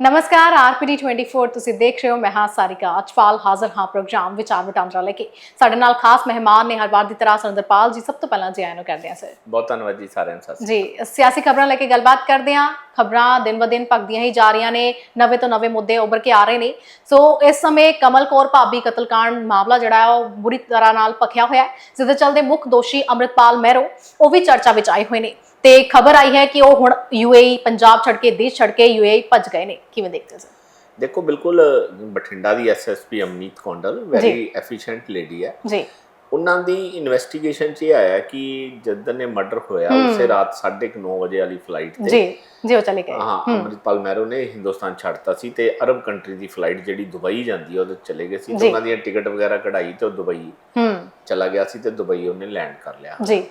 ਨਮਸਕਾਰ ਆਰਪੀਡੀ 24 ਤੁਸੀਂ ਦੇਖ ਰਹੇ ਹੋ ਮੈਂ ਹਾਂ ਸਾਰਿਕਾ ਅਚਪਾਲ ਹਾਜ਼ਰ ਹਾਂ ਪ੍ਰੋਗਰਾਮ ਵਿਚਾਰ ਵਟਾਂਦਰਾ ਲੈ ਕੇ। ਸਾਡੇ ਨਾਲ ਖਾਸ ਮਹਿਮਾਨ ਨੇ ਹਰ ਵਾਰ ਦੀ ਤਰ੍ਹਾਂ ਸੁਰਿੰਦਰਪਾਲ ਜੀ ਸਭ ਤੋਂ ਪਹਿਲਾਂ ਜੀ ਆਇਆਂ ਨੂੰ ਕਰਦੇ ਹਾਂ ਸਰ। ਬਹੁਤ ਧੰਨਵਾਦ ਜੀ ਸਾਰਿਆਂ ਨੂੰ ਸਤਿ ਸ਼੍ਰੀ ਜੀ ਸਿਆਸੀ ਖਬਰਾਂ ਲੈ ਕੇ ਗੱਲਬਾਤ ਕਰਦੇ ਹਾਂ। ਖਬਰਾਂ ਦਿਨ ਬ ਦਿਨ ਭਗਦੀਆਂ ਹੀ ਜਾ ਰਹੀਆਂ ਨੇ ਨਵੇਂ ਤੋਂ ਨਵੇਂ ਮੁੱਦੇ ਉੱਭਰ ਕੇ ਆ ਰਹੇ ਨੇ। ਸੋ ਇਸ ਸਮੇਂ ਕਮਲ ਕੌਰ ਭਾਬੀ ਕਤਲकांड ਮਾਮਲਾ ਜਿਹੜਾ ਹੈ ਉਹ ਬੁਰੀ ਤਰ੍ਹਾਂ ਨਾਲ ਪਖਿਆ ਹੋਇਆ ਹੈ ਜਿਸ ਦੇ ਚੱਲਦੇ ਮੁੱਖ ਦੋਸ਼ੀ ਅੰਮ੍ਰਿਤਪਾਲ ਮਹਿਰੋ ਉਹ ਵੀ ਚਰਚਾ ਵਿੱਚ ਆਏ ਹੋਏ ਨੇ। ਤੇ ਖਬਰ ਆਈ ਹੈ ਕਿ ਉਹ ਹੁਣ ਯੂਏਈ ਪੰਜਾਬ ਛੱਡ ਕੇ ਦੇਸ਼ ਛੱਡ ਕੇ ਯੂਏਈ ਭੱਜ ਗਏ ਨੇ। ਕਿਵੇਂ ਦੇਖਦੇ ਹੋ। ਦੇਖੋ ਬਿਲਕੁਲ ਬਠਿੰਡਾ ਦੀ SSP Amneet Kondal very efficient lady ਹੈ। ਜੀ। ਉਹਨਾਂ ਦੀ ਇਨਵੈਸਟੀਗੇਸ਼ਨ 'ਚ ਇਹ ਆਇਆ ਕਿ ਜਦੋਂ ਨੇ ਮਰਡਰ ਹੋਇਆ ਉਸੇ ਰਾਤ 9:30 ਵਜੇ ਵਾਲੀ ਫਲਾਈਟ ਤੇ। ਜੀ ਜੀ ਉਹ ਚਲੇ ਗਏ। ਹਾਂ ਅੰਮ੍ਰਿਤਪਾਲ ਮਹਿਰੋ ਨੇ ਹਿੰਦੁਸਤਾਨ ਛੱਡਤਾ ਸੀ ਤੇ ਅਰਬ ਕੰਟਰੀ ਦੀ ਫਲਾਈਟ ਜਿਹੜੀ ਦੁਬਈ ਜਾਂਦੀ ਹੈ ਉਹਦੇ ਚਲੇ ਗਏ ਸੀ ਤੇ। ਉਹਨਾਂ ਦੀਆਂ ਟਿਕਟ ਵਗੈਰਾ ਕਢਾਈ ਤੇ ਉਹ ਦੁਬਈ ਹੂੰ। ਚਲਾ ਗਿਆ ਸੀ ਤੇ ਦੁਬਈ ਉਹਨੇ ਲੈਂਡ ਕਰ ਲਿਆ। ਜੀ।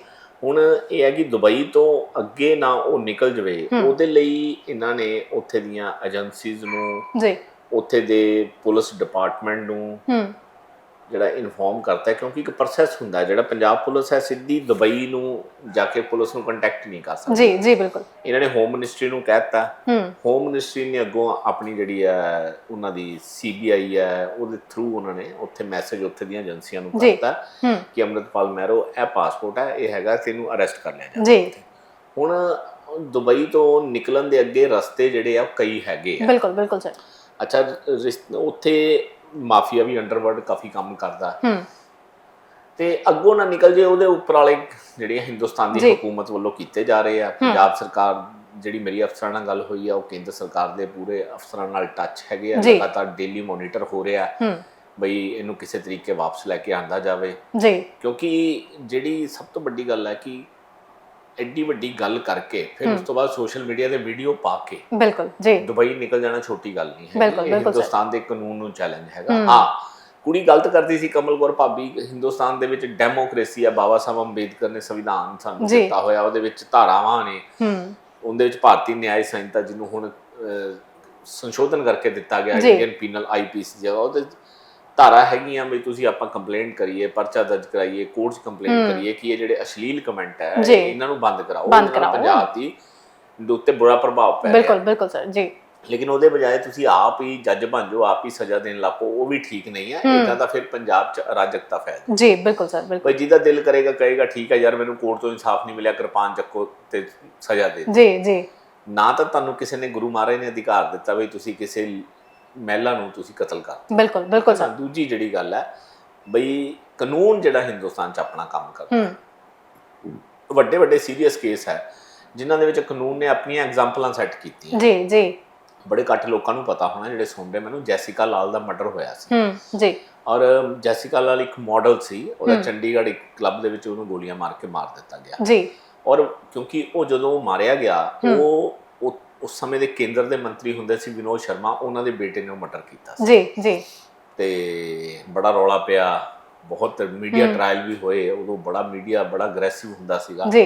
ਹੁਣ ਇਹ ਹੈ ਕਿ ਦੁਬਈ ਤੋਂ ਅੱਗੇ ਨਾ ਉਹ ਨਿਕਲ ਜਵੇ ਉਹਦੇ ਲਈ ਇਹਨਾਂ ਨੇ ਉੱਥੇ ਦੀਆਂ ਏਜੰਸੀਜ਼ ਨੂੰ ਜੀ। ਉੱਥੇ ਦੇ ਪੁਲਿਸ ਡਿਪਾਰਟਮੈਂਟ ਨੂੰ ਜਿਹੜਾ ਇਨਫੋਰਮ ਕਰਤਾ ਹੈ ਕਿਉਂਕਿ ਇੱਕ ਪ੍ਰੋਸੈਸ ਹੁੰਦਾ ਹੈ ਜਿਹੜਾ ਪੰਜਾਬ ਪੁਲਿਸ ਹੈ ਸਿੱਧੀ ਦੁਬਈ ਨੂੰ ਜਾ ਕੇ ਪੁਲਿਸ ਨੂੰ ਕੰਟੈਕਟ ਨਹੀਂ ਕਰ ਸਕਦੀ। ਜੀ ਜੀ ਬਿਲਕੁਲ। ਇਹਨਾਂ ਨੇ ਹੋਮ ਮਿਨਿਸਟਰੀ ਨੂੰ ਕਹਿਤਾ ਹੋਮ ਮਿਨਿਸਟਰੀ ਨੇ ਅੱਗੋਂ ਆਪਣੀ ਜਿਹੜੀ ਹੈ ਉਹਨਾਂ ਦੀ ਸੀਬੀਆਈ ਹੈ ਉਹਦੇ ਥਰੂ ਉਹਨਾਂ ਨੇ ਉੱਥੇ ਮੈਸੇਜ ਉੱਥੇ ਦੀਆਂ ਏਜੰਸੀਆਂ ਨੂੰ। ਕਰਤਾ ਕਿ ਅੰਮ੍ਰਿਤਪਾਲ ਮਹਿਰੋ ਇਹ ਪਾਸਪੋਰਟ ਹੈ ਇਹ ਹੈਗਾ ਤੈਨੂੰ ਅਰੈਸਟ ਕਰ ਲਿਆ ਜਾ ਜੀ। ਹੁਣ ਦੁਬਈ ਤੋਂ ਨਿਕਲਣ ਦੇ ਅੱਗੇ ਰਸਤੇ ਜਿਹੜੇ ਆ ਕਈ ਹੈਗੇ ਆ। ਬਿਲਕੁਲ ਬਿਲਕੁਲ ਸਰ। ਅੱਛਾ ਉੱਥੇ ਮਾਫੀਆ ਵੀ ਅੰਡਰਵਰਲਡ ਕਾਫੀ ਕੰਮ ਕਰਦਾ ਹੂੰ। ਤੇ ਅੱਗੋਂ ਨਾ ਨਿਕਲ ਜੇ ਉਹਦੇ ਉੱਪਰ ਵਾਲੇ ਜਿਹੜੇ ਹਿੰਦੁਸਤਾਨ ਦੀ। ਹਕੂਮਤ ਵੱਲੋਂ ਕੀਤੇ ਜਾ ਰਹੇ ਆ ਪੰਜਾਬ ਸਰਕਾਰ ਜਿਹੜੀ ਮੇਰੀ ਅਫਸਰਾਂ ਨਾਲ ਗੱਲ ਹੋਈ ਆ ਉਹ ਕੇਂਦਰ ਸਰਕਾਰ ਦੇ ਪੂਰੇ ਅਫਸਰਾਂ ਨਾਲ ਟੱਚ ਹੈਗੇ ਆ। ਲਗਾਤਾਰ ਡੇਲੀ ਮੋਨੀਟਰ ਹੋ ਰਿਹਾ ਬਈ ਇਹਨੂੰ ਕਿਸੇ ਤਰੀਕੇ ਵਾਪਸ ਲੈ ਕੇ ਆਂਦਾ ਜਾਵੇ। ਜੀ। ਕਿਉਂਕਿ ਜਿਹੜੀ ਸਭ ਤੋਂ ਵੱਡੀ ਗੱਲ ਹੈ ਕਿ ਐਡੀ ਵੱਡੀ ਗੱਲ ਕਰਕੇ ਫਿਰ ਉਸ ਤੋਂ ਬਾਅਦ ਸੋਸ਼ਲ ਮੀਡੀਆ ਤੇ ਵੀਡੀਓ ਪਾ ਕੇ ਬਿਲਕੁਲ ਜੀ। ਦੁਬਈ ਨਿਕਲ ਜਾਣਾ ਛੋਟੀ ਗੱਲ ਨਹੀਂ ਹੈ। ਬਿਲਕੁਲ, ਬਿਲਕੁਲ। ਹਿੰਦੁਸਤਾਨ ਦੇ ਕਾਨੂੰਨ ਨੂੰ ਚੈਲੰਜ ਹੈਗਾ। ਹਾਂ। ਕੁੜੀ ਗਲਤ ਕਰਦੀ ਸੀ ਕਮਲ ਕੌਰ ਭਾਬੀ। ਹਿੰਦੁਸਤਾਨ ਦੇ ਵਿੱਚ ਡੈਮੋਕ੍ਰੇਸੀ ਆ। ਬਾਬਾ ਸਾਹਿਬ ਅੰਬੇਦਕਰ ਨੇ ਸੰਵਿਧਾਨ ਸਾਨੂੰ। ਦਿੱਤਾ ਹੋਇਆ। ਉਹਦੇ ਵਿੱਚ ਧਾਰਾਵਾਂ ਨੇ। ਹੂੰ। ਉਹਦੇ ਵਿੱਚ ਭਾਰਤੀ ਨਿਆਂ ਸੰਹਿਤਾ ਜਿਹਨੂੰ ਹੁਣ ਸੰਸ਼ੋਧਨ ਕਰਕੇ ਦਿੱਤਾ ਗਿਆ। ਇੰਡੀਅਨ ਪੀਨਲ ਆਈਪੀਸੀ ਜਗ੍ਹਾ। ਉਹਦੇ ਧਾਰਾ ਹੈਗੀਆਂ ਵੀ ਤੁਸੀਂ ਆਪਾਂ ਕੰਪਲੇਂਟ ਕਰੀਏ ਪਰਚਾ ਦਰਜ ਕਰਾਈਏ ਕੋਰਟ 'ਚ ਕੰਪਲੇਂਟ ਕਰੀਏ ਕਿ ਇਹ ਜਿਹੜੇ ਅਸ਼ਲੀਲ ਕਮੈਂਟ ਹੈ। ਇਹਨਾਂ ਨੂੰ ਬੰਦ ਕਰਾਓ। ਪੰਜਾਬ ਦੀ ਦੇ ਉੱਤੇ ਬੁਰਾ ਪ੍ਰਭਾਵ ਪੈ ਰਿਹਾ ਬਿਲਕੁਲ ਬਿਲਕੁਲ ਸਰ ਜੀ। ਲੇਕਿਨ ਉਹਦੇ ਬਜਾਏ ਤੁਸੀਂ ਆਪ ਹੀ ਜੱਜ ਬਣ ਜਾਓ ਆਪ ਹੀ ਸਜ਼ਾ ਦੇਣ ਲੱਪੋ ਉਹ ਵੀ ਠੀਕ ਨਹੀਂ ਹੈ। ਇਦਾਂ ਤਾਂ ਫਿਰ ਪੰਜਾਬ 'ਚ ਅਰਾਜਕਤਾ ਫੈਲ ਜੀ ਬਿਲਕੁਲ ਸਰ ਬਿਲਕੁਲ। ਬਈ ਜਿਹਦਾ ਦਿਲ ਕਰੇਗਾ ਕਹੇਗਾ ਠੀਕ ਹੈ ਯਾਰ ਮੈਨੂੰ ਕੋਰਟ ਤੋਂ ਇਨਸਾਫ ਨਹੀਂ ਮਿਲਿਆ ਕਿਰਪਾਨ ਚੱਕੋ ਤੇ ਸਜ਼ਾ ਦੇ। ਜੀ ਜੀ। ਨਾ ਤਾਂ ਤੁਹਾਨੂੰ ਕਿਸੇ ਨੇ ਗੁਰੂ ਮਹਾਰਾਜ ਨੇ ਅਧਿਕਾਰ ਦਿੱਤਾ ਵੀ ਤੁਸੀਂ ਕਿਸੇ ਮਹਿਲਾ ਨੂੰ ਤੁਸੀਂ ਕਤਲ ਕਰ ਬਿਲਕੁਲ ਬਿਲਕੁਲ ਸਰ। ਦੂਜੀ ਜਿਹੜੀ ਗੱਲ ਹੈ ਬਈ ਕਾਨੂੰਨ ਜਿਹੜਾ ਹਿੰਦੁਸਤਾਨ 'ਚ ਆਪਣਾ ਕੰਮ ਕਰਦਾ। ਵੱਡੇ ਵੱਡੇ ਸੀਰੀਅਸ ਕੇਸ ਹੈ ਜਿਨ੍ਹਾਂ ਦੇ ਵਿੱਚ ਕਾਨੂੰਨ ਨੇ ਆਪਣੀਆਂ ਐਗਜ਼ਾਮਪਲਾਂ ਸੈੱਟ ਕੀਤੀਆਂ। ਜੀ ਜੀ। ਬੜੇ ਘੱਟ ਲੋਕਾਂ ਨੂੰ ਪਤਾ ਹੋਣਾ ਜਿਹੜੇ ਸੁਣਦੇ ਮੈਨੂੰ ਜੈਸਿਕਾ ਲਾਲ ਦਾ ਮਰਡਰ ਹੋਇਆ ਸੀ। ਹੂੰ ਜੀ। ਔਰ ਜੈਸਿਕਾ ਲਾਲ ਇੱਕ ਮਾਡਲ ਸੀ ਉਹਦਾ ਚੰਡੀਗੜ੍ਹ ਇੱਕ ਕਲੱਬ ਦੇ ਵਿੱਚ ਉਹਨੂੰ ਗੋਲੀਆਂ ਮਾਰ ਕੇ ਮਾਰ ਦਿੱਤਾ ਗਿਆ। ਜੀ। ਔਰ ਕਿਉਂਕਿ ਉਹ ਜਦੋਂ ਮਾਰਿਆ ਗਿਆ ਉਹ- ਉਸ ਸਮੇਂ ਦੇ ਕੇਂਦਰ ਦੇ ਮੰਤਰੀ ਹੁੰਦੇ ਸੀ ਵਿਨੋਦ ਸ਼ਰਮਾ ਉਹਨਾਂ ਦੇ ਬੇਟੇ ਨੇ ਉਹ ਮਰਡਰ ਕੀਤਾ ਸੀ। ਜੀ ਜੀ। ਤੇ ਬੜਾ ਰੌਲਾ ਪਿਆ ਬਹੁਤ ਮੀਡੀਆ ਟ੍ਰਾਇਲ ਵੀ ਹੋਏ ਉਦੋਂ ਬੜਾ ਮੀਡੀਆ ਬੜਾ ਅਗਰੈਸਿਵ ਹੁੰਦਾ ਸੀਗਾ। ਜੀ।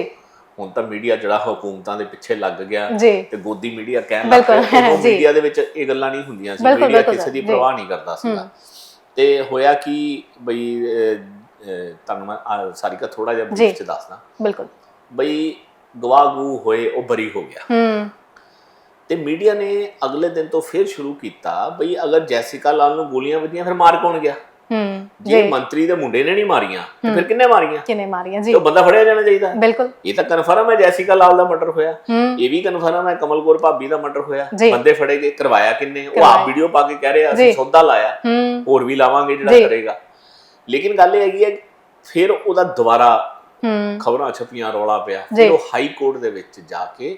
ਹੁਣ ਤਾਂ ਮੀਡੀਆ ਜਿਹੜਾ ਹਕੂਮਤਾਂ ਦੇ ਪਿੱਛੇ ਲੱਗ ਗਿਆ ਤੇ ਗੋਦੀ ਮੀਡੀਆ ਕਹਿਣ ਲੱਗ ਪਿਆ ਜੀ। ਮੀਡੀਆ ਦੇ ਵਿੱਚ ਇਹ ਗੱਲਾਂ ਨਹੀਂ ਹੁੰਦੀਆਂ ਸੀ ਮੀਡੀਆ ਕਿਸੇ ਦੀ। ਪਰਵਾਹ ਨਹੀਂ ਕਰਦਾ ਸੀਗਾ। ਤੇ ਹੋਇਆ ਕਿ ਬਈ ਤੁਹਾਨੂੰ ਮੈਂ ਆਹ ਸਾਰੀ ਕਾ ਥੋੜਾ ਜਿਹਾ। ਬਰੀਫ ਚ ਦੱਸਦਾ। ਬਿਲਕੁਲ। ਬਈ ਗਵਾਗੂ ਹੋਏ ਉਹ ਬਰੀ ਹੋ ਗਿਆ। ਹੂੰ। ਤੇ ਮੀਡੀਆ ਨੇ ਅਗਲੇ ਦਿਨ ਤੋਂ ਫਿਰ ਸ਼ੁਰੂ ਕੀਤਾ ਬਈ ਅਗਰ ਜੈਸਿਕਾ ਲਾਲ ਨੂੰ ਗੋਲੀਆਂ ਵੱਜੀਆਂ ਫਿਰ ਮਾਰ ਕੌਣ ਗਿਆ? ਹੂੰ ਜੇ ਮੰਤਰੀ ਦੇ ਮੁੰਡੇ ਨੇ ਨਹੀਂ ਮਾਰੀਆਂ ਤੇ ਫਿਰ ਕਿੰਨੇ ਮਾਰੀਆਂ? ਕਿਨੇ ਮਾਰੀਆਂ ਜੀ। ਉਹ ਬੰਦਾ ਫੜਿਆ ਜਾਣਾ ਚਾਹੀਦਾ। ਬਿਲਕੁਲ। ਇਹ ਤਾਂ ਕਨਫਰਮ ਹੈ ਜੈਸਿਕਾ ਲਾਲ ਦਾ ਮਰਡਰ ਹੋਇਆ। ਇਹ ਵੀ ਕਨਫਰਮ ਹੈ ਕਮਲ ਕੌਰ ਭਾਬੀ ਦਾ ਮਰਡਰ ਹੋਇਆ। ਬੰਦੇ ਫੜੇ ਗਏ ਕਰਵਾਇਆ ਕਿੰਨੇ? ਉਹ। ਆਪ ਵੀਡੀਓ ਪਾ ਕੇ ਕਹਿ ਰਹੇ। ਅਸੀਂ ਸੌਦਾ ਲਾਇਆ। ਹੂੰ। ਹੋਰ ਵੀ ਲਾਵਾਂਗੇ। ਜਿਹੜਾ ਕਰੇਗਾ। ਲੇਕਿਨ ਗੱਲ ਇਹ ਹੈਗੀ ਹੈ ਫਿਰ ਉਹਦਾ ਦੁਬਾਰਾ ਹੂੰ। ਖਬਰਾਂ ਛਪੀਆਂ ਰੌਲਾ ਪਿਆ। ਫਿਰ ਉਹ ਹਾਈ ਕੋਰਟ ਦੇ ਵਿੱਚ ਜਾ ਕੇ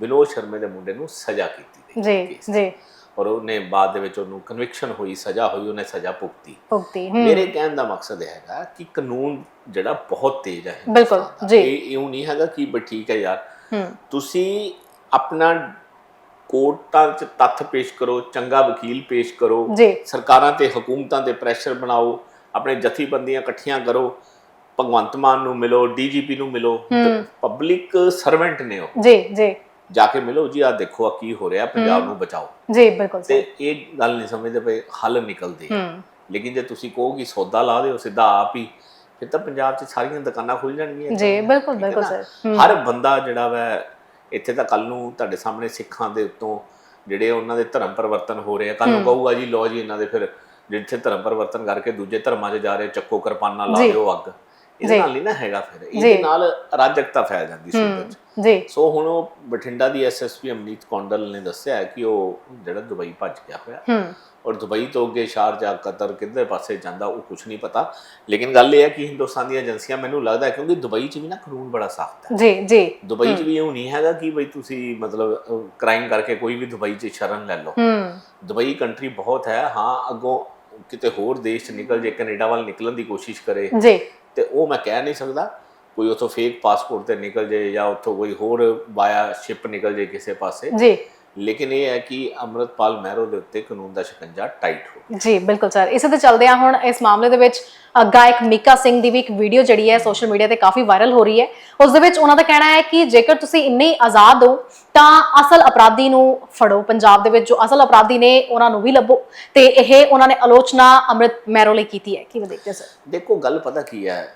ਵਿਨੋਦ ਸ਼ਰਮੇ ਦੇ ਮੁੰਡੇ ਨੂੰ ਸਜ਼ਾ ਕੀਤੀ ਗਈ ਜੀ ਜੀ। ਔਰ ਉਹਨੇ ਬਾਅਦ ਦੇ ਵਿੱਚ ਉਹਨੂੰ ਕਨਵਿਕਸ਼ਨ ਹੋਈ ਸਜ਼ਾ ਹੋਈ ਉਹਨੇ ਸਜ਼ਾ ਭੁਗਤੀ। ਭੁਗਤੀ ਮੇਰੇ ਕਹਿਣ ਦਾ ਮਕਸਦ ਇਹ ਹੈਗਾ ਕਿ ਕਾਨੂੰਨ ਜਿਹੜਾ ਬਹੁਤ ਤੇਜ਼ ਹੈ ਬਿਲਕੁਲ। ਜੀ। ਇਹ ਇਉਂ ਨਹੀਂ ਹੈਗਾ ਕਿ ਬਈ ਠੀਕ ਹੈ ਯਾਰ। ਤੁਸੀਂ ਆਪਣਾ ਕੋਰਟਾਂ 'ਚ ਤੱਥ ਪੇਸ਼ ਕਰੋ ਚੰਗਾ ਵਕੀਲ ਪੇਸ਼ ਕਰੋ ਸਰਕਾਰਾਂ ਤੇ ਹਕੂਮਤਾਂ ਤੇ ਪ੍ਰੈਸ਼ਰ ਬਣਾਓ ਆਪਣੇ ਜਥੇਬੰਦੀਆਂ ਇਕੱਠੀਆਂ ਕਰੋ ਭਗਵੰਤ ਮਾਨ ਨੂੰ ਮਿਲੋ ਡੀਜੀਪੀ ਨੂੰ ਮਿਲੋ ਪਬਲਿਕ ਸਰਵੈਂਟ ਨੇ ਉਹ। ਜੀ ਜੀ। ਜਾ ਕੇ ਮਿਲੋ ਜੀ ਆ ਦੇਖੋ ਆ ਕੀ ਹੋ ਰਿਹਾ ਪੰਜਾਬ ਨੂੰ ਬਚਾਓ। ਜੀ ਬਿਲਕੁਲ ਤੇ ਇਹ ਗੱਲ ਨਹੀਂ ਸਮਝਦੇ ਪਏ ਹੱਲ ਨਿਕਲਦੇ ਆ। ਲੇਕਿਨ ਜੇ ਤੁਸੀਂ ਕਹੋ ਕਿ ਸੌਦਾ ਲਾ ਦਿਓ ਸਿੱਧਾ ਆਪ ਹੀ ਫਿਰ ਤਾਂ ਪੰਜਾਬ 'ਚ ਸਾਰੀਆਂ ਦੁਕਾਨਾਂ ਖੁੱਲ ਜਾਣਗੀਆਂ। ਜੀ ਬਿਲਕੁਲ ਬਿਲਕੁਲ? ਸਰ ਹਰ ਬੰਦਾ ਜਿਹੜਾ ਵੈ ਇੱਥੇ ਤਾਂ ਕੱਲ ਨੂੰ ਤੁਹਾਡੇ ਸਾਹਮਣੇ ਸਿੱਖਾਂ ਦੇ ਉੱਤੋਂ ਜਿਹੜੇ ਉਹਨਾਂ ਦੇ ਧਰਮ ਪਰਿਵਰਤਨ ਹੋ ਰਹੇ ਆ ਕੱਲ ਨੂੰ ਕਹੂਗਾ ਜੀ ਲੋ ਜੀ ਇਹਨਾਂ ਦੇ ਫਿਰ ਜਿੱਥੇ ਧਰਮ ਪਰਿਵਰਤਨ ਕਰਕੇ ਦੂਜੇ ਧਰਮਾਂ 'ਚ ਜਾ ਰਹੇ ਚੱਕੋ ਕਿਰਪਾਨਾਂ ਲਾ। ਦਿਓ ਅੱਗ। ਇਹਦੇ। ਨਾਲ ਨਹੀਂ ਨਾ ਹੈਗਾ ਫਿਰ। ਇਹਦੇ ਨਾਲ ਅਰਾਜਕਤਾ ਫੈਲ ਜਾਂਦੀ ਸੂਬੇ 'ਚ ਜੀ। ਸੋ ਹੁਣ ਉਹ ਬਠਿੰਡਾ ਦੀ ਐਸਐਸਪੀ ਅਮਨੀਤ ਕੌਂਡਲ ਨੇ ਦੱਸਿਆ ਕਿ ਉਹ ਜਿਹੜਾ ਦੁਬਈ ਭੱਜ ਗਿਆ ਹੋਇਆ ਹੂੰ। ਔਰ ਦੁਬਈ ਤੋਂ ਅੱਗੇ ਸ਼ਾਰਜਾ ਕਤਰ ਕਿੱਧਰ ਪਾਸੇ ਜਾਂਦਾ ਉਹ ਕੁਝ ਨਹੀਂ ਪਤਾ। ਲੇਕਿਨ ਗੱਲ ਇਹ ਹੈ ਕਿ ਹਿੰਦੁਸਤਾਨ ਦੀਆਂ ਏਜੰਸੀਆਂ ਮੈਨੂੰ ਲੱਗਦਾ ਹੈ ਕਿਉਂਕਿ ਦੁਬਈ 'ਚ ਵੀ ਨਾ ਕਾਨੂੰਨ ਬੜਾ ਸਖਤ ਹੈ। ਜੀ ਜੀ। ਦੁਬਈ 'ਚ ਵੀ ਇਹ ਨਹੀਂ ਹੈਗਾ ਕਿ ਬਈ ਤੁਸੀਂ ਮਤਲਬ ਕ੍ਰਾਈਮ ਕਰਕੇ ਕੋਈ ਵੀ ਦੁਬਈ 'ਚ ਸ਼ਰਨ ਲੈ ਲਓ। ਹੂੰ। ਦੁਬਈ ਕੰਟਰੀ ਬਹੁਤ ਹੈ ਹਾਂ ਅੱਗੋਂ ਕਿਤੇ ਹੋਰ ਦੇਸ਼ 'ਚ ਨਿਕਲ ਜੇ ਕੈਨੇਡਾ ਵੱਲ ਨਿਕਲਣ ਦੀ ਕੋਸ਼ਿਸ਼ ਕਰੇ। ਜੀ। ਤੇ ਉਹ ਮੈਂ ਕਹਿ ਨਹੀਂ ਸਕਦਾ। ਕੋਈ ਉਥੋਂ ਫੇਕ ਪਾਸਪੋਰਟ ਤੇ ਨਿਕਲ ਜੇ ਜਾਂ ਉਥੋਂ ਕੋਈ ਹੋਰ ਵਾਇਆ ਸ਼ਿਪ ਨਿਕਲ ਜੇ ਕਿਸੇ ਪਾਸੇ। ਜੀ। ਲੇਕਿਨ ਇਹ ਹੈ ਕਿ ਅਮਰਤਪਾਲ ਮਹਿਰੋ ਦੇ ਉੱਤੇ ਕਾਨੂੰਨ ਦਾ ਸ਼ਿਕੰਜਾ ਟਾਈਟ ਹੋ ਜੀ ਬਿਲਕੁਲ ਸਰ। ਇਸੇ ਤੇ ਚੱਲਦੇ ਆ ਹੁਣ। ਇਸ ਮਾਮਲੇ ਦੇ ਵਿੱਚ ਗਾਇਕ ਮੀਕਾ ਸਿੰਘ ਦੀ ਵੀ ਇੱਕ ਵੀਡੀਓ ਜਿਹੜੀ ਹੈ ਸੋਸ਼ਲ ਮੀਡੀਆ ਤੇ ਕਾਫੀ ਵਾਇਰਲ ਹੋ ਰਹੀ ਹੈ। ਉਸ ਦੇ ਵਿੱਚ ਉਹਨਾਂ ਦਾ ਕਹਿਣਾ ਹੈ ਕਿ ਜੇਕਰ ਤੁਸੀਂ ਇੰਨੇ ਆਜ਼ਾਦ ਹੋ ਤਾਂ ਅਸਲ ਅਪਰਾਧੀ ਨੂੰ ਫੜੋ। ਪੰਜਾਬ ਦੇ ਵਿੱਚ ਜੋ ਅਸਲ ਅਪਰਾਧੀ ਨੇ ਉਹਨਾਂ ਨੂੰ ਵੀ ਲੱਭੋ। ਤੇ ਇਹ ਉਹਨਾਂ ਨੇ ਆਲੋਚਨਾ ਅੰਮ੍ਰਿਤ ਮੈਰੋ ਲਈ ਕੀਤੀ ਹੈ। ਕਿਵੇਂ ਦੇਖਦੇ ਸਰ? ਦੇਖੋ ਗੱਲ ਪਤਾ ਕੀ ਹੈ?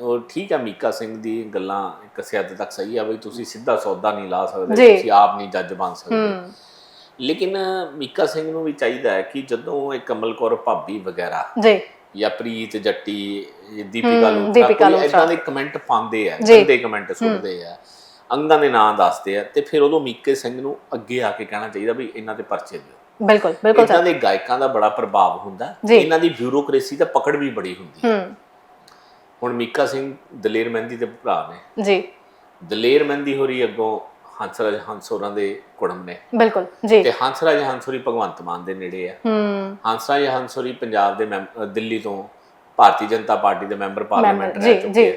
ਉਹ ਠੀਕ ਹੈ ਮੀਕਾ ਸਿੰਘ ਦੀ ਗੱਲਾਂ ਇੱਕ ਹੱਦ ਤੱਕ ਸਹੀ ਹੈ ਬਈ ਤੁਸੀਂ ਸਿੱਧਾ ਸੌਦਾ ਨਹੀਂ ਲਾ ਸਕਦੇ। ਤੁਸੀਂ ਆਪ ਨਹੀਂ ਜੱਜ ਬਣ ਸਕਦੇ ਲੇਕਿਨ ਮੀਕਾ ਸਿੰਘ ਨੂੰ ਵੀ ਚਾਹੀਦਾ ਹੈ ਕਿ ਜਦੋਂ ਇਹ ਕਮਲ ਕੌਰ ਭਾਬੀ ਵਗੈਰਾ ਜੀ ਜਾਂ ਪ੍ਰੀਤ ਜੱਟੀ ਦੀਪਿਕਾ ਕੋਈ ਲੋਥਰਾ। ਇਦਾਂ ਦੇ ਕਮੈਂਟ ਪਾਉਂਦੇ ਆ। ਗੰਦੇ ਕਮੈਂਟ ਸੁਣਦੇ ਆ ਅੰਗਾਂ ਦੇ ਨਾਂ ਦੱਸਦੇ ਆ ਤੇ ਫਿਰ ਉਦੋਂ ਮੀਕੇ ਸਿੰਘ ਨੂੰ ਅੱਗੇ ਆ ਕੇ ਕਹਿਣਾ ਚਾਹੀਦਾ ਵੀ ਇਹਨਾਂ ਤੇ ਪਰਚੇ ਦਿਓ ਬਿਲਕੁਲ ਬਿਲਕੁਲ ਸਰ ਦੇ ਗਾਇਕਾਂ ਦਾ ਬੜਾ ਪ੍ਰਭਾਵ ਹੁੰਦਾ। ਇਹਨਾਂ ਦੀ ਬਿਊਰੋਕ੍ਰੇਸੀ ਤਾਂ ਪਕੜ ਵੀ ਬੜੀ ਹੁੰਦੀ ਹੂੰ ਹੁਣ ਮੀਕਾ ਸਿੰਘ ਦਲੇਰ ਮਹਿੰਦੀ ਦੇ ਭਰਾ ਨੇ। ਜੀ। ਦਲੇਰ ਮਹਿੰਦੀ ਹੋਰੀ ਅੱਗੋਂ ਹੰਸਰਾਜ ਹੰਸੋਰਾਂ ਦੇ ਕੁੜਮ ਨੇ। ਬਿਲਕੁਲ ਜੀ। ਤੇ ਹੰਸਰਾਜ ਹੰਸੋਰੀ ਭਗਵੰਤ ਮਾਨ ਦੇ ਨੇੜੇ ਆ। ਹੂੰ। ਹੰਸਰਾਜ ਹੰਸੋਰੀ ਪੰਜਾਬ ਦੇ ਦਿੱਲੀ ਤੋਂ ਭਾਰਤੀ ਜਨਤਾ ਪਾਰਟੀ ਦੇ ਮੈਂਬਰ ਪਾਰਲੀਮੈਂਟ ਰਹਿ ਚੁੱਕੇ ਜੀ। ਆ।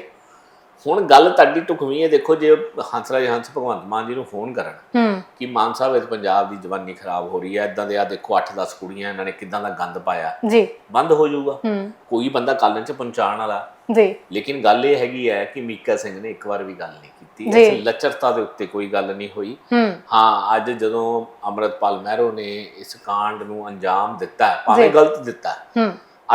ਹੁਣ ਗੱਲ ਤੁਹਾਡੀ ਢੁਕਵੀਂ ਹੈ ਦੇਖੋ ਜੇ ਹੰਸਰਾਜ ਹੰਸ ਭਗਵੰਤ ਮਾਨ ਜੀ ਨੂੰ ਫੋਨ ਕਰਨ ਕਿ ਮਾਨ ਸਾਹਿਬ ਇਸ ਪੰਜਾਬ ਦੀ ਜਵਾਨੀ ਖਰਾਬ ਹੋ ਰਹੀ ਹੈ ਇਦਾਂ ਦੇ ਆ ਦੇਖੋ 8-10 ਕੁੜੀਆਂ ਇਹਨਾਂ ਨੇ ਕਿਦਾਂ ਦਾ ਗੰਦ ਪਾਇਆ। ਜੀ। ਬੰਦ ਹੋ ਜਾਊਗਾ। ਕੋਈ ਬੰਦਾ ਕਾਲਨ ਚ ਪਹੁੰਚਾਉਣ ਵਾਲਾ ਜੀ। ਲੇਕਿਨ ਗੱਲ ਇਹ ਹੈਗੀ ਹੈ ਕਿ ਮੀਕਾ ਸਿੰਘ ਨੇ ਇੱਕ ਵਾਰ ਵੀ ਗੱਲ ਨਹੀਂ ਕੀਤੀ। ਇਸ ਲੱਚਰਤਾ ਦੇ ਉੱਤੇ ਕੋਈ ਗੱਲ ਨਹੀਂ ਹੋਈ। ਹੂੰ। ਅੱਜ ਜਦੋਂ ਅਮਰਤਪਾਲ ਮਹਿਰੋ ਨੇ ਇਸ ਕਾਂਡ ਨੂੰ ਅੰਜਾਮ ਦਿੱਤਾ ਹੈ, ਭਾਵੇਂ ਗਲਤ ਦਿੱਤਾ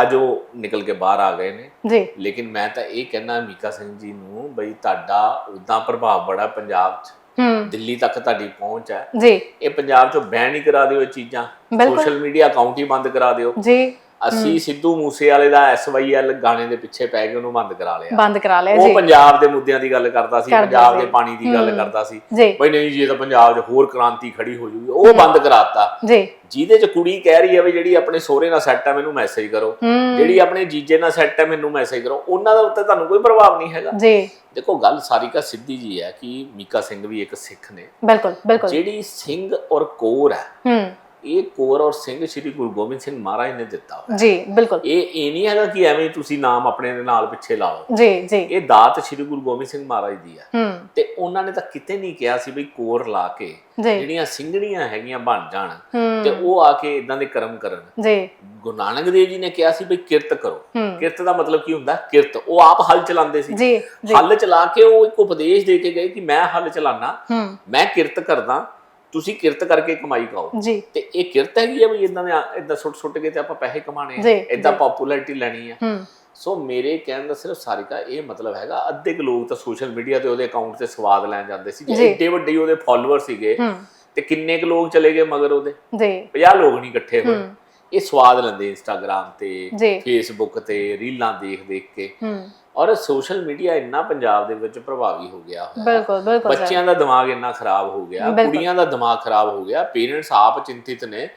ਅੱਜ ਉਹ ਨਿਕਲ ਕੇ ਬਾਹਰ ਆ ਗਏ ਨੇ। ਜੀ। ਲੇਕਿਨ ਮੈਂ ਤਾਂ ਇਹ ਕਹਿਣਾ ਮੀਕਾ ਸਿੰਘ ਜੀ ਨੂੰ ਬਈ ਤੁਹਾਡਾ ਉਦਾਂ ਪ੍ਰਭਾਵ ਬੜਾ ਪੰਜਾਬ 'ਚ ਹੂੰ। ਦਿੱਲੀ ਤੱਕ ਤੁਹਾਡੀ ਪਹੁੰਚ ਹੈ। ਜੀ। ਇਹ ਪੰਜਾਬ 'ਚੋਂ ਬੈਨ ਹੀ ਕਰਾ ਦਿਓ ਇਹ ਚੀਜ਼ਾਂ। ਸੋਸ਼ਲ ਮੀਡੀਆ ਅਕਾਊਂਟ ਹੀ ਬੰਦ ਕਰਾ ਦਿਓ। ਜੀ। ਅਸੀਂ ਸਿੱਧੂ ਮੂਸੇ ਵਾਲੇ ਦਾ ਐਸਵਾਈਐਲ ਗਾਣੇ ਦੇ ਪਿੱਛੇ ਪੈ ਕੇ ਉਹਨੂੰ ਬੰਦ ਕਰਾ ਲਿਆ। ਬੰਦ ਕਰਾ ਲਿਆ ਉਹ ਜੀ। ਪੰਜਾਬ ਦੇ ਮੁੱਦਿਆਂ ਦੀ ਗੱਲ ਕਰਦਾ ਸੀ ਪੰਜਾਬ। ਦੇ ਪਾਣੀ ਦੀ ਗੱਲ ਕਰਦਾ ਸੀ। ਬਈ ਨਹੀਂ ਜੀ ਇਹ ਤਾਂ ਪੰਜਾਬ 'ਚ ਹੋਰ ਕ੍ਰਾਂਤੀ ਖੜੀ ਹੋ ਜੂਗੀ। ਉਹ ਬੰਦ ਕਰਾਤਾ। ਜੀ। ਜਿਹਦੇ 'ਚ ਕੁੜੀ ਕਹਿ ਰਹੀ ਹੈ ਵੀ ਜਿਹੜੀ ਆਪਣੇ ਸਹੁਰੇ ਨਾਲ ਸੈੱਟ ਹੈ ਮੈਨੂੰ ਮੈਸੇਜ ਕਰੋ। ਜਿਹੜੀ ਆਪਣੇ ਜੀਜੇ ਨਾਲ ਸੈੱਟ ਹੈ ਮੈਨੂੰ ਮੈਸੇਜ ਕਰੋ। ਉਹਨਾਂ ਦਾ ਉੱਤੇ ਤੁਹਾਨੂੰ ਕੋਈ ਪ੍ਰਭਾਵ ਨਹੀਂ ਹੈਗਾ। ਜੀ। ਦੇਖੋ ਗੱਲ ਸਾਰੀ ਕਾ ਸਿੱਧੀ ਜੀ ਹੈ ਕਿ ਮੀਕਾ ਸਿੰਘ ਵੀ ਇੱਕ ਸਿੱਖ ਨੇ। ਬਿਲਕੁਲ ਬਿਲਕੁਲ। ਜਿਹੜੀ ਸਿੰਘ ਔਰ ਕੋਰ ਹੈ ਹੂੰ। ਇਹ ਕੋਰ ਔਰ ਸਿੰਘ ਸ੍ਰੀ ਗੁਰੂ ਗੋਬਿੰਦ ਸਿੰਘ ਮਹਾਰਾਜ ਨੇ ਦਿੱਤਾ ਹੋਇਆ। ਜੀ ਬਿਲਕੁਲ। ਇਹ ਇਹ ਨਹੀਂ ਹੈਗਾ ਕਿ ਐਵੇਂ ਤੁਸੀਂ ਨਾਮ ਆਪਣੇ ਦੇ ਨਾਲ ਪਿੱਛੇ ਲਾਓ। ਜੀ ਜੀ। ਇਹ ਦਾਤ ਸ੍ਰੀ ਗੁਰੂ ਗੋਬਿੰਦ ਸਿੰਘ ਮਹਾਰਾਜ ਦੀ ਹੈ। ਹੂੰ। ਤੇ ਉਹਨਾਂ ਨੇ ਤਾਂ ਕਿਤੇ ਨਹੀਂ ਕਿਹਾ ਸੀ ਵੀ ਕੋਰ ਲਾ ਕੇ ਜਿਹੜੀਆਂ ਸਿੰਘਣੀਆਂ ਹੈਗੀਆਂ ਬਣ ਜਾਣ ਤੇ ਉਹ ਆ ਕੇ ਇਦਾਂ ਦੇ ਕਰਮ ਕਰਨ। ਜੀ। ਗੁਰੂ ਨਾਨਕ ਦੇਵ ਜੀ ਨੇ ਕਿਹਾ ਸੀ ਵੀ ਕਿਰਤ ਕਰੋ। ਕਿਰਤ ਦਾ ਮਤਲਬ ਕੀ ਹੁੰਦਾ? ਕਿਰਤ। ਉਹ ਆਪ ਹਲ ਚਲਾਉਂਦੇ ਸੀ। ਜੀ ਹਲ ਚਲਾ ਕੇ ਉਹ ਇੱਕ ਉਪਦੇਸ਼ ਦੇ ਕੇ ਗਏ ਕਿ ਮੈਂ ਹਲ ਚਲਾਣਾ ਮੈਂ ਕਿਰਤ ਕਰਦਾ। ਤੁਸੀਂ ਕਿਰਤ ਕਰਕੇ ਕਮਾਈ ਖਾਓ। ਜੀ। ਤੇ ਇਹ ਕਿਰਤ ਹੈਗੀ ਆ ਵੀ ਇਦਾਂ ਦੇ ਇਦਾਂ ਸੁੱਟ ਸੁੱਟ ਕੇ ਤੇ ਆਪਾਂ ਪੈਸੇ ਕਮਾਣੇ ਆ ਇਦਾਂ ਪਪੂਲੈਰਿਟੀ ਲੈਣੀ ਆ। ਸੋ ਮੇਰੇ ਕਹਿਣ ਦਾ ਸਿਰਫ ਸਾਰਿਕਾ ਇਹ ਮਤਲਬ ਹੈਗਾ ਅੱਧੇ ਕੁ ਲੋਕ ਤਾਂ ਸੋਸ਼ਲ ਮੀਡੀਆ ਤੇ ਉਹਦੇ ਅਕਾਊਂਟ ਤੇ ਸਵਾਦ ਲੈਣ ਜਾਂਦੇ ਸੀ ਜੀ। ਜੇ ਏਡੇ ਵੱਡੇ ਉਹਦੇ ਫਾਲੋਅਰ ਸੀਗੇ। ਤੇ ਕਿੰਨੇ ਕੁ ਲੋਕ ਚਲੇ ਗਏ ਮਗਰ ਉਹਦੇ? ਜੀ। 50 ਲੋਕ ਨਹੀਂ ਇਕੱਠੇ ਹੋਏ। ਇਹ ਸਵਾਦ ਲੈਂਦੇ ਇੰਸਟਾਗ੍ਰam ਤੇ ਫੇਸਬੁੱਕ ਤੇ ਰੀਲਾਂ ਦੇਖ ਦੇਖ ਕੇ। ਹੂੰ। ਔਰ ਸੋਸ਼ਲ ਮੀਡੀਆ ਇੰਨਾ ਪੰਜਾਬ ਦੇ ਵਿੱਚ ਪ੍ਰਭਾਵੀ ਹੋ ਗਿਆ ਹੋਇਆ। ਬਿਲਕੁਲ ਬਿਲਕੁਲ ਬੱਚਿਆਂ ਦਾ ਦਿਮਾਗ ਇੰਨਾ ਖਰਾਬ ਹੋ ਗਿਆ। ਕੁੜੀਆਂ ਦਾ ਦਿਮਾਗ ਖਰਾਬ ਹੋ ਗਿਆ ਪੇਰੈਂਟਸ ਆਪ ਚਿੰਤਿਤ ਨੇ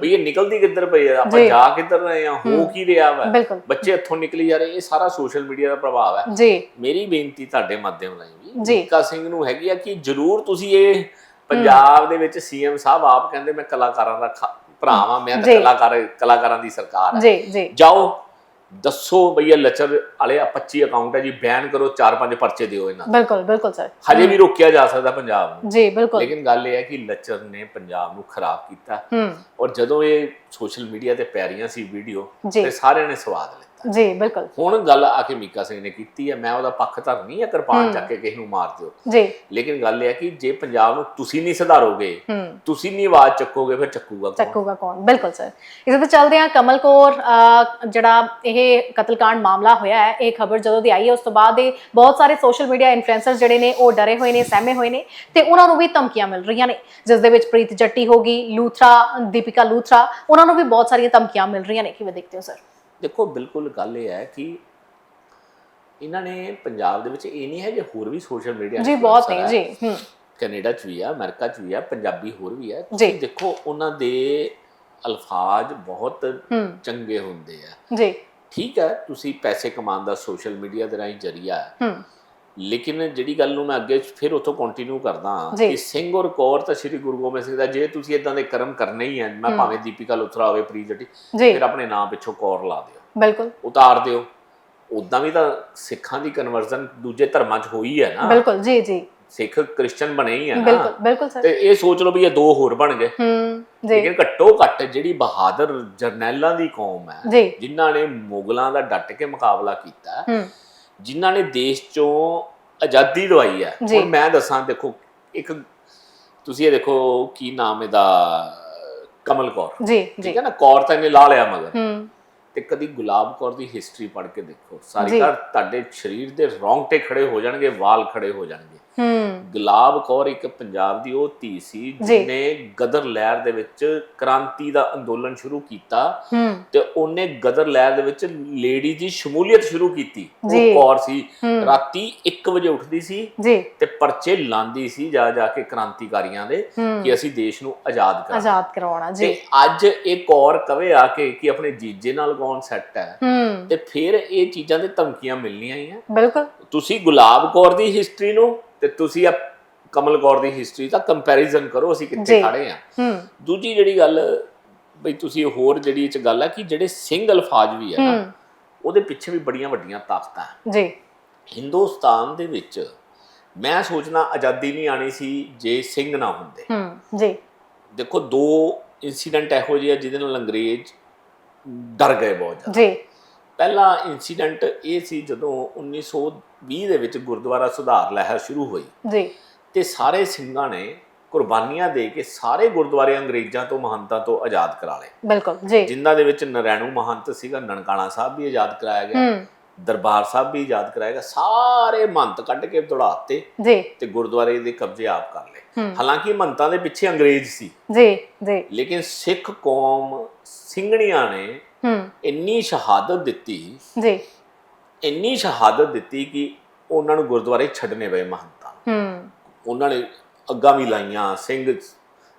ਵੀ ਇਹ ਨਿਕਲਦੀ ਕਿੱਧਰ ਪਈ ਆ ਆਪਾਂ ਜੀ। ਕਿੱਧਰ ਰਹੇ ਆ ਹੋ ਕੀ ਰਿਹਾ ਵਾ? ਬੱਚੇ ਇੱਥੋਂ ਨਿਕਲੀ ਜਾ ਰਹੇ ਇਹ ਸਾਰਾ ਸੋਸ਼ਲ ਮੀਡੀਆ ਦਾ ਪ੍ਰਭਾਵ ਹੈ। ਜੀ। ਮੇਰੀ ਬੇਨਤੀ ਤੁਹਾਡੇ ਮਾਧਿਅਮ ਰਾਹੀਂ ਵੀ। ਮੀਕਾ ਸਿੰਘ ਨੂੰ ਹੈਗੀ ਆ ਕਿ ਜਰੂਰ ਤੁਸੀਂ ਇਹ ਪੰਜਾਬ ਦੇ ਵਿੱਚ ਸੀਐਮ ਸਾਹਿਬ ਆਪ ਕਹਿੰਦੇ ਮੈਂ ਕਲਾਕਾਰਾਂ ਦਾ ਖਾ- ਭਰਾ ਵਾਂ ਮੈਂ ਤਾਂ। ਕਲਾਕਾਰ ਕਲਾਕਾਰਾਂ ਦੀ ਸਰਕਾਰ ਹੈ। ਜੀ ਜੀ। ਜਾਓ ਦੱਸੋ ਭਈਆ ਲਚਰ ਵਾਲੇ ਆ 25 ਅਕਾਊਂਟ ਹੈ ਜੀ ਬੈਨ ਕਰੋ ਚਾਰ ਪੰਜ ਪਰਚੇ ਦਿਓ ਇਹਨਾਂ। ਬਿਲਕੁਲ ਬਿਲਕੁਲ ਸਰ ਹਜੇ ਵੀ ਰੋਕਿਆ ਜਾ ਸਕਦਾ ਪੰਜਾਬ ਨੂੰ। ਜੀ ਬਿਲਕੁਲ। ਲੇਕਿਨ ਗੱਲ ਇਹ ਹੈ ਕਿ ਲਚਰ ਨੇ ਪੰਜਾਬ ਨੂੰ ਖਰਾਬ ਕੀਤਾ। ਔਰ ਜਦੋਂ ਇਹ ਸੋਸ਼ਲ ਮੀਡੀਆ ਤੇ ਪੈ ਰਹੀਆਂ ਸੀ ਵੀਡੀਓ ਤੇ ਸਾਰਿਆਂ ਨੇ ਸਵਾਦ ਕੀਤਾ ਜੀ ਬਿਲਕੁਲ। ਹੁਣ ਗੱਲ ਆ ਕੇ ਮੀਕਾ ਸਿੰਘ ਨੇ ਕੀਤੀ ਹੈ ਮੈਂ ਉਹਦਾ ਪੱਖ ਧਰਨੀ ਹੈ ਕਿਰਪਾਨ। ਚੱਕ ਕੇ ਕਿਸੇ ਨੂੰ ਮਾਰ ਦਿਓ। ਜੀ। ਲੇਕਿਨ ਗੱਲ ਇਹ ਹੈ ਕਿ ਜੇ ਪੰਜਾਬ ਨੂੰ ਤੁਸੀਂ ਨਹੀਂ ਸੁਧਾਰੋਗੇ ਤੁਸੀਂ ਨਹੀਂ ਆਵਾਜ਼ ਚੱਕੋਗੇ ਫਿਰ ਚੱਕੂਗਾ ਕੌਣ? ਚੱਕੂਗਾ ਕੌਣ? ਬਿਲਕੁਲ ਸਰ ਇਸੇ ਤੋਂ ਚੱਲਦੇ ਹਾਂ ਕਮਲ ਕੌਰ ਜਿਹੜਾ ਇਹ ਕਤਲकांड ਮਾਮਲਾ ਹੋਇਆ ਹੈ ਇਹ ਖਬਰ ਜਦੋਂ ਦੀ ਆਈ ਹੈ ਉਸ ਤੋਂ ਬਾਅਦ ਇਹ ਬਹੁਤ ਸਾਰੇ ਸੋਸ਼ਲ ਮੀਡੀਆ ਇਨਫਲੂਐਂਸਰ ਜਿਹੜੇ ਨੇ ਉਹ ਡਰੇ ਹੋਏ ਨੇ ਸਹਿਮੇ ਹੋਏ ਨੇ ਤੇ ਉਹਨਾਂ ਨੂੰ ਵੀ ਧਮਕੀਆਂ ਮਿਲ ਰਹੀਆਂ ਨੇ। ਜਿਸ ਦੇ ਵਿੱਚ ਪ੍ਰੀਤ ਜੱਟੀ ਹੋਗੀ ਲੂਥਰਾ ਦੀਪਿਕਾ ਲੂਥਰਾ ਉਹਨਾਂ ਨੂੰ ਵੀ ਬਹੁਤ ਸਾਰੀਆਂ ਧਮਕੀਆਂ ਮਿਲ ਰਹੀਆਂ ਨੇ। ਕਿਵੇਂ ਦੇਖਦੇ ਹੋ ਸਰ ਦੇਖੋ ਬਿਲਕੁਲ ਗੱਲ ਇਹ ਹੈ ਕਿ ਇਹਨਾਂ ਨੇ ਪੰਜਾਬ ਦੇ ਵਿੱਚ ਇਹ ਨਹੀਂ ਹੈ ਜੇ ਹੋਰ ਵੀ ਸੋਸ਼ਲ ਮੀਡੀਆ ਜੀ ਬਹੁਤ ਨੇ ਜੀ ਹੂੰ। ਕੈਨੇਡਾ ਚ ਵੀ ਆ ਅਮਰੀਕਾ ਚ ਵੀ ਆ ਪੰਜਾਬੀ ਹੋਰ ਵੀ ਆ। ਤੁਸੀਂ ਦੇਖੋ ਉਹਨਾਂ ਦੇ ਅਲਫਾਜ਼ ਬਹੁਤ ਚੰਗੇ ਹੁੰਦੇ ਆ। ਜੀ। ਠੀਕ ਹੈ ਤੁਸੀਂ ਪੈਸੇ ਕਮਾਉਣ ਦਾ ਸੋਸ਼ਲ ਮੀਡੀਆ ਦੇ ਰਾਹੀਂ ਜਰੀਆ ਹੈ ਹੂੰ। ਲੇਕਿਨ ਜਿਹੜੀ ਗੱਲ ਨੂੰ ਮੈਂ ਅੱਗੇ ਫਿਰ ਉਥੋਂ ਕੰਟੀਨਿਊ ਕਰਦਾ। ਕਿ ਸਿੰਘ ਔਰ ਕੌਰ ਤਾਂ ਸ੍ਰੀ ਗੁਰੂ ਗੋਬਿੰਦ ਸਿੰਘ ਦਾ ਜੇ ਤੁਸੀਂ ਇਦਾਂ ਦੇ ਕਰਮ ਕਰਨੇ ਹੀ ਹੈ ਮੈਂ ਭਾਵੇਂ ਦੀਪਿਕਾ ਲੁਥਰਾ ਹੋਵੇ ਪ੍ਰੀ ਜੱਟੀ ਫਿਰ ਆਪਣੇ ਨਾਂ ਪਿੱਛੋਂ ਕੌਰ ਲਾ ਦਿਓ। ਬਿਲਕੁਲ। ਉਤਾਰ ਦਿਓ। ਉਦਾਂ ਵੀ ਤਾਂ ਸਿੱਖਾਂ ਦੀ ਕਨਵਰਜ਼ਨ ਦੂਜੇ ਧਰਮਾਂ 'ਚ ਹੋਈ ਹੈ ਨਾ। ਬਿਲਕੁਲ ਜੀ ਜੀ। ਸਿੱਖ ਕ੍ਰਿਸਚੀਅਨ ਬਣੇ ਹੀ ਹੈ ਨਾ। ਬਿਲਕੁਲ ਬਿਲਕੁਲ ਸਰ। ਤੇ ਇਹ ਸੋਚ ਲਓ ਵੀ ਇਹ ਦੋ ਹੋਰ ਬਣ ਗਏ। ਹੂੰ ਜੀ। ਲੇਕਿਨ ਘੱਟੋ ਘੱਟ ਜਿਹੜੀ ਬਹਾਦਰ ਜਰਨੈਲਾਂ ਦੀ ਕੌਮ ਹੈ ਜਿਨ੍ਹਾਂ ਨੇ ਮੁਗਲਾਂ ਦਾ ਡਟ ਕੇ ਮੁਕਾਬਲਾ ਕੀਤਾ ਹੂੰ। ਜਿਨ੍ਹਾਂ ਨੇ ਦੇਸ਼ ਚੋਂ ਆਜ਼ਾਦੀ ਦਵਾਈ ਹੈ। ਹੁਣ ਮੈਂ ਦੱਸਾਂ ਦੇਖੋ ਇੱਕ ਤੁਸੀਂ ਇਹ ਦੇਖੋ ਕੀ ਨਾਮ ਇਹਦਾ ਕਮਲ ਕੌਰ। ਜੀ ਜੀ। ਠੀਕ ਹੈ ਨਾ? ਕੌਰ ਤਾਂ ਇਹਨੇ ਲਾ ਲਿਆ ਮਗਰ। ਹੂੰ। ਤੇ ਕਦੀ ਗੁਲਾਬ ਕੌਰ ਦੀ ਹਿਸਟਰੀ ਪੜ੍ਹ ਕੇ ਦੇਖੋ। ਸਾਰੀ। ਘਰ ਤੁਹਾਡੇ ਸਰੀਰ ਦੇ ਰੌਂਗਟੇ ਖੜੇ ਹੋ ਜਾਣਗੇ ਵਾਲ ਖੜੇ ਹੋ ਜਾਣਗੇ। ਹੂੰ। ਗੁਲਾਬ ਕੌਰ ਇੱਕ ਪੰਜਾਬ ਦੀ ਉਹ ਧੀ ਸੀ। ਜਿਹਨੇ ਗਦਰ ਲਹਿਰ ਦੇ ਵਿੱਚ ਕ੍ਰਾਂਤੀ ਦਾ ਅੰਦੋਲਨ ਸ਼ੁਰੂ ਕੀਤਾ ਤੇ ਉਹਨੇ ਗਦਰ ਲਹਿਰ ਦੇ ਵਿੱਚ ਲੇਡੀ ਦੀ ਸ਼ਮੂਲੀਅਤ ਸ਼ੁਰੂ ਕੀਤੀ। ਉਹ ਕੌਰ ਸੀ। ਰਾਤੀ 1 ਵਜੇ ਉੱਠਦੀ ਸੀ ਤੇ ਪਰਚੇ ਲਾਂਦੀ ਸੀ ਜਾ ਜਾ ਕੇ ਕ੍ਰਾਂਤੀਕਾਰੀਆਂ ਦੇ ਕਿ ਅਸੀਂ ਦੇਸ਼ ਨੂੰ ਆਜ਼ਾਦ ਕਰਾਂ ਆਜ਼ਾਦ ਕਰਵਾਉਣਾ ਜੀ। ਤੇ ਅੱਜ ਇਹ ਕੌਰ ਕਵੇ ਆ ਕੇ ਕਿ ਆਪਣੇ ਜੀਜੇ ਨਾਲ ਕੌਣ ਸੈੱਟ ਹੈ। ਹੂੰ। ਤੇ ਫਿਰ ਇਹ ਚੀਜ਼ਾਂ ਦੇ ਧਮਕੀਆਂ ਮਿਲਣੀਆਂ ਹੀ ਆ ਬਿਲਕੁਲ। ਤੁਸੀਂ ਗੁਲਾਬ ਕੌਰ ਦੀ ਹਿਸਟਰੀ ਨੂੰ ਤੇ ਤੁਸੀਂ ਆ ਕਮਲ ਕੌਰ ਦੀ ਹਿਸਟਰੀ ਦਾ ਕੰਪੈਰੀਜ਼ਨ ਕਰੋ ਅਸੀਂ ਕਿੱਥੇ। ਖੜੇ ਆ ਦੂਜੀ ਜਿਹੜੀ ਗੱਲ ਬਈ ਤੁਸੀਂ ਹੋਰ ਜਿਹੜੀ ਇਹ ਚ ਗੱਲ ਆ ਕਿ ਜਿਹੜੇ ਸਿੰਘ ਅਲਫਾਜ਼ ਵੀ ਹੈ ਨਾ ਉਹਦੇ ਪਿੱਛੇ ਵੀ ਬੜੀਆਂ ਵੱਡੀਆਂ ਤਾਕਤਾਂ ਜੀ। ਹਿੰਦੁਸਤਾਨ ਦੇ ਵਿੱਚ ਮੈਂ ਸੋਚਣਾ ਆਜ਼ਾਦੀ ਨਹੀਂ ਆਣੀ ਸੀ ਜੇ ਸਿੰਘ ਨਾ ਹੁੰਦੇ। ਹੂੰ ਜੀ। ਦੇਖੋ ਦੋ ਇਨਸੀਡੈਂਟ ਇਹੋ ਜਿਹੇ ਆ ਜਿਹਦੇ ਨਾਲ ਅੰਗਰੇਜ਼ ਡਰ ਗਏ ਬਹੁਤ ਜ਼ਿਆਦਾ। ਜੀ। ਪਹਿਲਾ ਇਨਸੀਡੈਂਟ ਇਹ ਸੀ ਜਦੋਂ 1920 ਦੇ ਵਿੱਚ ਗੁਰਦੁਆਰਾ ਸੁਧਾਰ ਲਹਿਰ ਸ਼ੁਰੂ ਹੋਈ। ਜੀ। ਤੇ ਸਾਰੇ ਸਿੰਘਾਂ ਨੇ ਕੁਰਬਾਨੀਆਂ ਦੇ ਕੇ ਸਾਰੇ ਗੁਰਦੁਆਰੇ ਅੰਗਰੇਜ਼ਾਂ ਤੋਂ ਮਹੰਤਾਂ ਤੋਂ ਆਜ਼ਾਦ ਕਰਾ ਲਏ। ਬਿਲਕੁਲ ਜੀ। ਜਿਨ੍ਹਾਂ ਦੇ ਵਿੱਚ ਨਰੈਣੂ ਮਹੰਤ ਸੀਗਾ ਨਨਕਾਣਾ ਸਾਹਿਬ ਵੀ ਆਜ਼ਾਦ ਕਰਾਇਆ ਗਿਆ। ਦਰਬਾਰ ਸਾਹਿਬ ਵੀ ਆਜ਼ਾਦ ਕਰਾਇਆ ਗਿਆ। ਸਾਰੇ ਮਹੰਤ ਕੱਢ ਕੇ ਦੌੜਾਤੇ ਜੀ। ਤੇ ਗੁਰਦੁਆਰੇ ਦੇ ਕਬਜ਼ੇ ਆਪ ਕਰ ਲਏ। ਹਾਲਾਂਕਿ ਮਹੰਤਾਂ ਦੇ ਪਿੱਛੇ ਅੰਗਰੇਜ਼ ਸੀ। ਜੀ ਜੀ। ਲੇਕਿਨ ਸਿੱਖ ਕੌਮ ਸਿੰਘਣੀਆਂ ਨੇ ਹੂੰ। ਇੰਨੀ ਸ਼ਹਾਦਤ ਦਿੱਤੀ ਜੀ। ਇੰਨੀ ਸ਼ਹਾਦਤ ਦਿੱਤੀ ਕਿ ਉਹਨਾਂ ਨੂੰ ਗੁਰਦੁਆਰੇ ਛੱਡਨੇ ਪਏ ਮਹੰਤਾਂ। ਹੂੰ। ਉਹਨਾਂ ਨੇ ਅੱਗਾਂ ਵੀ ਲਾਈਆਂ ਸਿੰਘ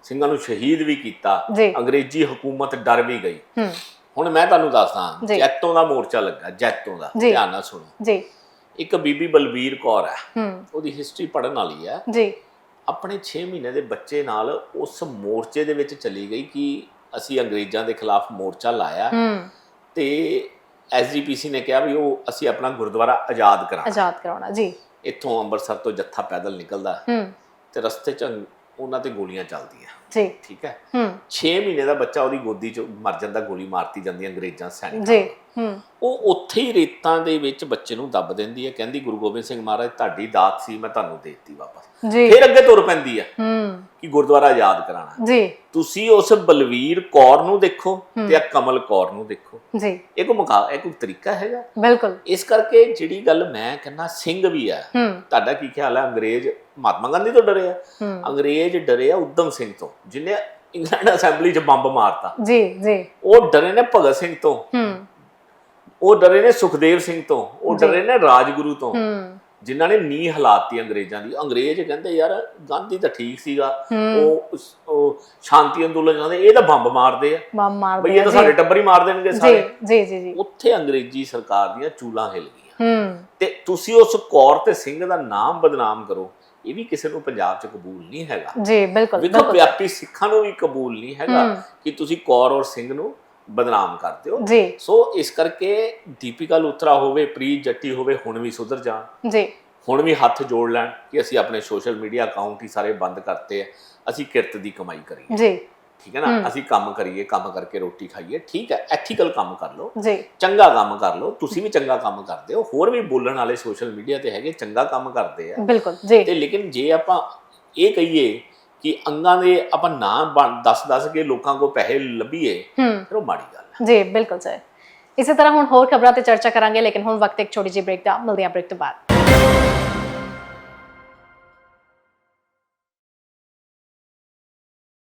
ਸਿੰਘਾਂ ਨੂੰ ਸ਼ਹੀਦ ਵੀ ਕੀਤਾ। ਅੰਗਰੇਜ਼ੀ ਹਕੂਮਤ ਡਰ ਵੀ ਗਈ। ਹੂੰ। ਹੁਣ ਮੈਂ ਤੁਹਾਨੂੰ ਦੱਸਦਾ। ਜੈਤੋਂ ਦਾ ਮੋਰਚਾ ਲੱਗਾ ਜੈਤੋਂ ਦਾ। ਧਿਆਨ ਨਾਲ ਸੁਣੋ। ਜੀ। ਇੱਕ ਬੀਬੀ ਬਲਬੀਰ ਕੌਰ ਹੈ। ਹੂੰ। ਉਹਦੀ ਹਿਸਟਰੀ ਪੜਨ ਵਾਲੀ ਹੈ। ਜੀ। ਆਪਣੇ 6 ਮਹੀਨੇ ਦੇ ਬੱਚੇ ਨਾਲ ਉਸ ਮੋਰਚੇ ਦੇ ਵਿੱਚ ਚਲੀ ਗਈ ਕਿ ਅਸੀਂ ਅੰਗਰੇਜ਼ਾਂ ਦੇ ਖਿਲਾਫ ਮੋਰਚਾ ਲਾਇਆ। ਤੇ ਐਸਜੀਪੀਸੀ ਨੇ ਕਿਹਾ ਵੀ ਉਹ ਅਸੀਂ ਆਪਣਾ ਗੁਰਦੁਆਰਾ ਆਜ਼ਾਦ ਕਰਾਂ ਆਜ਼ਾਦ ਕਰਾਉਣਾ ਜੀ। ਇੱਥੋਂ ਅੰਮ੍ਰਿਤਸਰ ਤੋਂ ਜੱਥਾ ਪੈਦਲ ਨਿਕਲਦਾ। ਤੇ ਰਸਤੇ 'ਚ ਉਹਨਾਂ ਤੇ ਗੋਲੀਆਂ ਚੱਲਦੀਆਂ। ਜੀ। ਠੀਕ ਹੈ? ਹੂੰ। 6 ਮਹੀਨੇ ਦਾ ਬੱਚਾ ਉਹਦੀ ਗੋਦੀ 'ਚ ਮਰ ਜਾਂਦਾ ਗੋਲੀ ਮਾਰਤੀ ਜਾਂਦੀ ਅੰਗਰੇਜ਼ਾਂ ਸੈਨਿਕਾਂ ਜੀ। ਉਹ ਉੱਥੇ ਹੀ ਰੇਤਾਂ ਦੇ ਵਿੱਚ ਬੱਚੇ ਨੂੰ ਦੱਬ ਦਿੰਦੀ ਹੈ। ਕਹਿੰਦੀ ਗੁਰੂ ਗੋਬਿੰਦ ਸਿੰਘ ਮਹਾਰਾਜ ਤੁਹਾਡੀ ਦਾਤ ਸੀ ਮੈਂ ਤੁਹਾਨੂੰ ਦੇ ਦਿੱਤੀ ਵਾਪਸ। ਫਿਰ ਅੱਗੇ ਤੁਰ ਪੈਂਦੀ ਹੈ ਹੂੰ। ਕਿ ਗੁਰਦੁਆਰਾ ਆਜ਼ਾਦ ਕਰਾਣਾ ਜੀ। ਤੁਸੀਂ ਉਸ ਬਲਵੀਰ ਕੌਰ ਨੂੰ ਦੇਖੋ ਤੇ ਆ ਕਮਲ ਕੌਰ ਨੂੰ ਦੇਖੋ। ਜੀ। ਇਹ ਕੋਈ ਮੁਕਾ ਇਹ ਕੋਈ ਤਰੀਕਾ ਹੈਗਾ? ਬਿਲਕੁਲ। ਇਸ ਕਰਕੇ ਜਿਹੜੀ ਗੱਲ ਮੈਂ ਕਹਿੰਦਾ ਸਿੰਘ ਵੀ ਆ ਤੁਹਾਡਾ ਕੀ ਖਿਆਲ ਹੈ? ਅੰਗਰੇਜ਼ ਮਹਾਤਮਾ ਗਾਂਧੀ ਤੋਂ ਡਰੇ ਆ? ਅੰਗਰੇਜ਼ ਡਰੇ ਆ ਉਦਮ ਸਿੰਘ ਤੋਂ ਜਿਹਨੇ ਇੰਗਲੈਂਡ ਅਸੈਂਬਲੀ 'ਚ ਬੰਬ ਮਾਰਤਾ। ਜੀ ਜੀ। ਉਹ ਡਰੇ ਨੇ ਭਗਤ ਸਿੰਘ ਤੋਂ। ਹੂੰ। ਉਹ ਡਰੇ ਨੇ ਸੁਖਦੇਵ ਸਿੰਘ ਤੋਂ ਉਹ। ਡਰੇ ਨੇ ਰਾਜਗੁਰੂ ਤੋਂ। ਜਿਨ੍ਹਾਂ ਨੇ ਨੀ ਹਲਾਤੀ ਅੰਗਰੇਜ਼ਾਂ ਦੀ। ਅੰਗਰੇਜ਼ ਕਹਿੰਦੇ ਯਾਰ ਗਾਂਧੀ ਤਾਂ ਠੀਕ ਸੀਗਾ। ਉਹ ਉਹ ਸ਼ਾਂਤੀ ਅੰਦੋਲਨ ਜਾਂਦੇ ਇਹ ਤਾਂ ਬੰਬ ਮਾਰਦੇ ਆ। ਬੰਬ ਮਾਰ ਬਈ ਇਹ ਤਾਂ ਸਾਡੇ ਟੱਬਰ ਹੀ ਮਾਰ ਦੇਣਗੇ ਸਾਰੇ। ਜੀ ਜੀ ਜੀ। ਉੱਥੇ ਅੰਗਰੇਜ਼ੀ ਸਰਕਾਰ ਦੀਆਂ ਚੂਲਾਂ ਹਿਲ ਗਈਆਂ। ਹੂੰ। ਤੇ ਤੁਸੀਂ ਉਸ ਕੌਰ ਤੇ ਸਿੰਘ ਦਾ ਨਾਮ ਬਦਨਾਮ ਕਰੋ ਇਹ ਵੀ ਕਿਸੇ ਨੂੰ ਪੰਜਾਬ 'ਚ ਕਬੂਲ ਨਹੀਂ ਹੈਗਾ। ਜੀ ਬਿਲਕੁਲ ਵੇਖੋ ਵਿਆਪੀ ਸਿੱਖਾਂ ਨੂੰ ਵੀ ਕਬੂਲ ਨਹੀਂ ਹੈਗਾ। ਕਿ ਤੁਸੀਂ ਕੌਰ ਔਰ ਸਿੰਘ ਨੂੰ ਬਦਨਾਮ ਕਰਦੇ ਹੋ। ਜੀ। ਸੋ ਇਸ ਕਰਕੇ ਦੀਪਿਕਾ ਲੂਥਰਾ ਹੋਵੇ ਪ੍ਰੀਤ ਜੱਟੀ ਹੋਵੇ ਹੁਣ ਵੀ ਸੁਧਰ ਜਾਣ। ਜੀ। ਹੁਣ ਵੀ ਹੱਥ ਜੋੜ ਲੈਣ ਕਿ ਅਸੀਂ ਆਪਣੇ ਸੋਸ਼ਲ ਮੀਡੀਆ ਅਕਾਊਂਟ ਹੀ ਸਾਰੇ ਬੰਦ ਕਰਤੇ ਆ। ਅਸੀਂ ਕਿਰਤ ਦੀ ਕਮਾਈ ਕਰੀਏ। ਜੀ। ਠੀਕ ਹੈ ਨਾ? ਅਸੀਂ ਕੰਮ ਕਰੀਏ ਕੰਮ ਕਰਕੇ ਰੋਟੀ ਖਾਈਏ। ਠੀਕ ਹੈ ਐਥੀਕਲ ਕੰਮ ਕਰ ਲਓ। ਜੀ। ਚੰਗਾ ਕੰਮ ਕਰ ਲਓ। ਤੁਸੀਂ ਵੀ ਚੰਗਾ ਕੰਮ ਕਰਦੇ ਹੋ। ਹੋਰ ਵੀ ਬੋਲਣ ਵਾਲੇ ਸੋਸ਼ਲ ਮੀਡੀਆ ਤੇ ਹੈਗੇ ਚੰਗਾ ਕੰਮ ਕਰਦੇ ਆ। ਬਿਲਕੁਲ ਜੀ। ਤੇ ਲੇਕਿਨ ਜੇ ਆਪਾਂ ਇਹ ਕਹੀਏ ਕਿ ਅੰਗਾਂ ਦੇ ਆਪਾਂ ਨਾ ਦੱਸ ਦੱਸ ਕੇ ਲੋਕਾਂ ਕੋ ਪੈਸੇ ਲੱਭੀਏ ਫਿਰ ਉਹ ਮਾੜੀ ਗੱਲ ਹੈ ਜੀ ਬਿਲਕੁਲ ਸਰ। ਇਸੇ ਤਰ੍ਹਾਂ ਹੁਣ ਹੋਰ ਖਬਰਾਂ ਤੇ ਚਰਚਾ ਕਰਾਂਗੇ ਲੇਕਿਨ ਹੁਣ ਵਕਤ ਇੱਕ ਛੋਟੀ ਜਿਹੀ ਬ੍ਰੇਕ ਦਾ ਮਿਲਦੇ ਹਾਂ ਬ੍ਰੇਕ ਤੋਂ ਬਾਅਦ।